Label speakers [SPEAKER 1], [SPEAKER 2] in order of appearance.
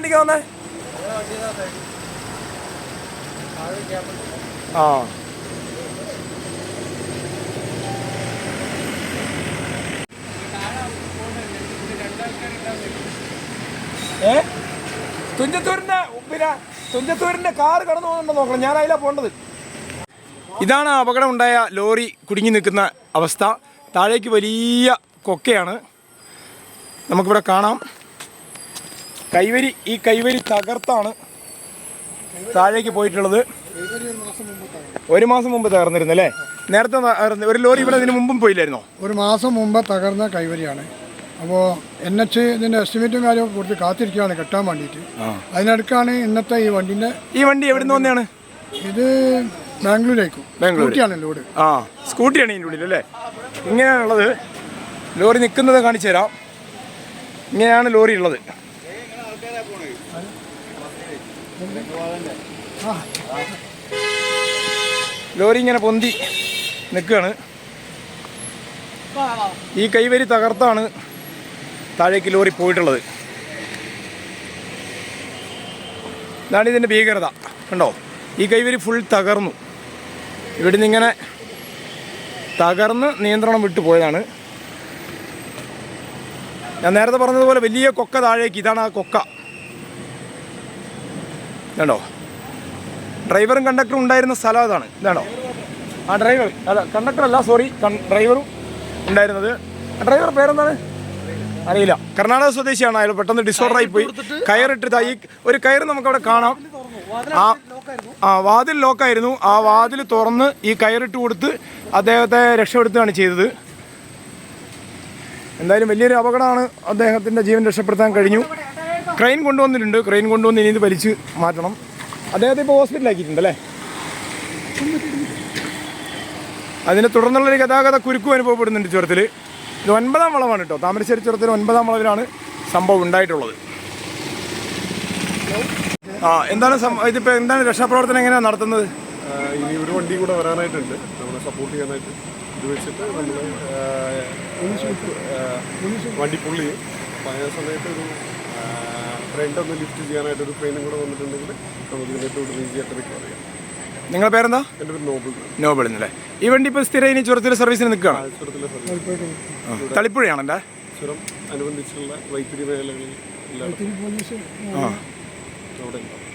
[SPEAKER 1] വണ്ടിക്ക് വന്നേ? ആ. ഏ? തുഞ്ചത്തൂരിന്റെ പിന്നെ തുഞ്ചത്തൂരിന്റെ കാർ കടന്നു പോകുന്നുണ്ടോ നോക്കണം. ഞാൻ അതിലാ പോണ്ടത് ഇതാണ് അപകടമുണ്ടായ ലോറി കുടുങ്ങി നിൽക്കുന്ന അവസ്ഥ. താഴേക്ക് വലിയ കൊക്കയാണ്. നമുക്കിവിടെ കാണാം. കൈവരി ഈ കൈവരി തകർത്താണ് താഴേക്ക് പോയിട്ടുള്ളത്. ഒരു മാസം മുമ്പ് തകർന്നിരുന്നു അല്ലേ? നേരത്തെ ഒരു ലോറി ഇവിടെ ഇതിന് മുമ്പും പോയില്ലായിരുന്നോ?
[SPEAKER 2] ഒരു മാസം മുമ്പ് തകർന്ന കൈവരിയാണ്. അപ്പോൾ എൻ എച്ച് ഇതിന്റെ എസ്റ്റിമേറ്റും കാര്യവും കൊടുത്ത് കാത്തിരിക്കുകയാണ് കെട്ടാൻ വേണ്ടിയിട്ട്. അതിനടുക്കാണ് ഇന്നത്തെ ഈ വണ്ടിന്റെ
[SPEAKER 1] ഈ വണ്ടി എവിടെ നിന്ന് വന്നെയാണ്?
[SPEAKER 2] ഇത് ബാംഗ്ലൂരേക്കും.
[SPEAKER 1] ബാംഗ്ലൂർ.
[SPEAKER 2] സ്കൂട്ടിയാണ് ലോഡ്.
[SPEAKER 1] ആ സ്കൂട്ടിയാണ് ഇതിന്റെ ഉള്ളിൽ അല്ലേ? ഇങ്ങനെയാണുള്ളത്. ലോറി നിൽക്കുന്നത് കാണിച്ചു തരാം. ഇങ്ങനെയാണ് ലോറി ഉള്ളത്. ലോറി ഇങ്ങനെ പൊന്തി നിൽക്കുകയാണ്. ഈ കൈവരി തകർത്താണ് താഴേക്ക് ലോറി പോയിട്ടുള്ളത്. ഇതാണ് ഇതിന്റെ ഭീകരത. കണ്ടോ? ഈ കൈവരി ഫുൾ തകർന്നു. ഇവിടുന്ന് ഇങ്ങനെ തകർന്ന് നിയന്ത്രണം വിട്ടു പോയതാണ്. ഞാൻ നേരത്തെ പറഞ്ഞതുപോലെ വലിയ കൊക്ക താഴേക്ക്. ഇതാണ് ആ കൊക്ക. കണ്ടോ? ഡ്രൈവറും കണ്ടക്ടറും ഉണ്ടായിരുന്ന സ്ഥലം അതാണ്. ഇതാണോ? ആ ഡ്രൈവർ അല്ല കണ്ടക്ടർ അല്ല സോറി ഡ്രൈവറും ഉണ്ടായിരുന്നത്. ഡ്രൈവർ പേരെന്താണ്? അറിയില്ല. കർണാടക സ്വദേശിയാണ് അയാൾ. പെട്ടെന്ന് ഡിസോർഡർ ആയി പോയി. കയറിട്ട് ഈ ഒരു കയർ നമുക്കവിടെ കാണാം. ആ ആ വാതിൽ ലോക്കായിരുന്നു ആ വാതിൽ തുറന്ന് ഈ കയറിട്ട് കൊടുത്ത് അദ്ദേഹത്തെ രക്ഷപ്പെടുത്തുകയാണ് ചെയ്തത്. എന്തായാലും വലിയൊരു അപകടമാണ് അദ്ദേഹത്തിന്റെ ജീവൻ രക്ഷപ്പെടുത്താൻ കഴിഞ്ഞു. ക്രെയിൻ കൊണ്ടുവന്നിട്ടുണ്ട്. ക്രെയിൻ കൊണ്ടുവന്ന് ഇനി ഇത് വലിച്ച് മാറ്റണം. അദ്ദേഹത്തെ ഇപ്പോൾ ഹോസ്പിറ്റലാക്കിയിട്ടുണ്ട് അല്ലേ അതിനെ തുടർന്നുള്ളൊരു ഗതാഗത കുരുക്കും അനുഭവപ്പെടുന്നുണ്ട് ചുരത്തിൽ ഇത് ഒൻപതാം വളവാണ് കേട്ടോ താമരശ്ശേരി ചുരത്തിൽ ഒൻപതാം വളവിലാണ് സംഭവം ഉണ്ടായിട്ടുള്ളത്. ആ എന്താണ് ഇതിപ്പോൾ എന്താണ് രക്ഷാപ്രവർത്തനം എങ്ങനെയാണ് നടത്തുന്നത്?
[SPEAKER 3] ഇനി ഒരു വണ്ടി കൂടെ വരാനായിട്ടുണ്ട്. നമ്മളെ സപ്പോർട്ട് ചെയ്യാനായിട്ട് ഇത് വെച്ചിട്ട് നമ്മൾ വണ്ടി പുള്ളി ആ സമയത്ത് ഒരു ഫ്രണ്ട് ഒന്ന് ലിഫ്റ്റ് ചെയ്യാനായിട്ട് ഒരു ട്രെയിനും കൂടെ വന്നിട്ടുണ്ടെങ്കിൽ നമുക്ക് ഇതിനകത്ത് ഈസി ആയിട്ട് റിക്കവർ ചെയ്യാം
[SPEAKER 1] നിങ്ങളുടെ പേരെന്താ?
[SPEAKER 3] എന്റെ പേര് നോബിൾ.
[SPEAKER 1] നോബിൾ എന്നല്ലേ ഈ വണ്ടി ഇപ്പോൾ സ്ഥിരം ഇനി ചുരത്തിൽ സർവീസിന് നിൽക്കുകയാണ്?
[SPEAKER 3] ചുരത്തിലെ സർവീസ്
[SPEAKER 1] തളിപ്പുഴയാണ് എന്റെ
[SPEAKER 3] ചുരം അനുബന്ധിച്ചുള്ള വൈത്തിരി മേഖലകളിൽ
[SPEAKER 1] ആ.
[SPEAKER 3] അവിടെ ഉണ്ടാവും.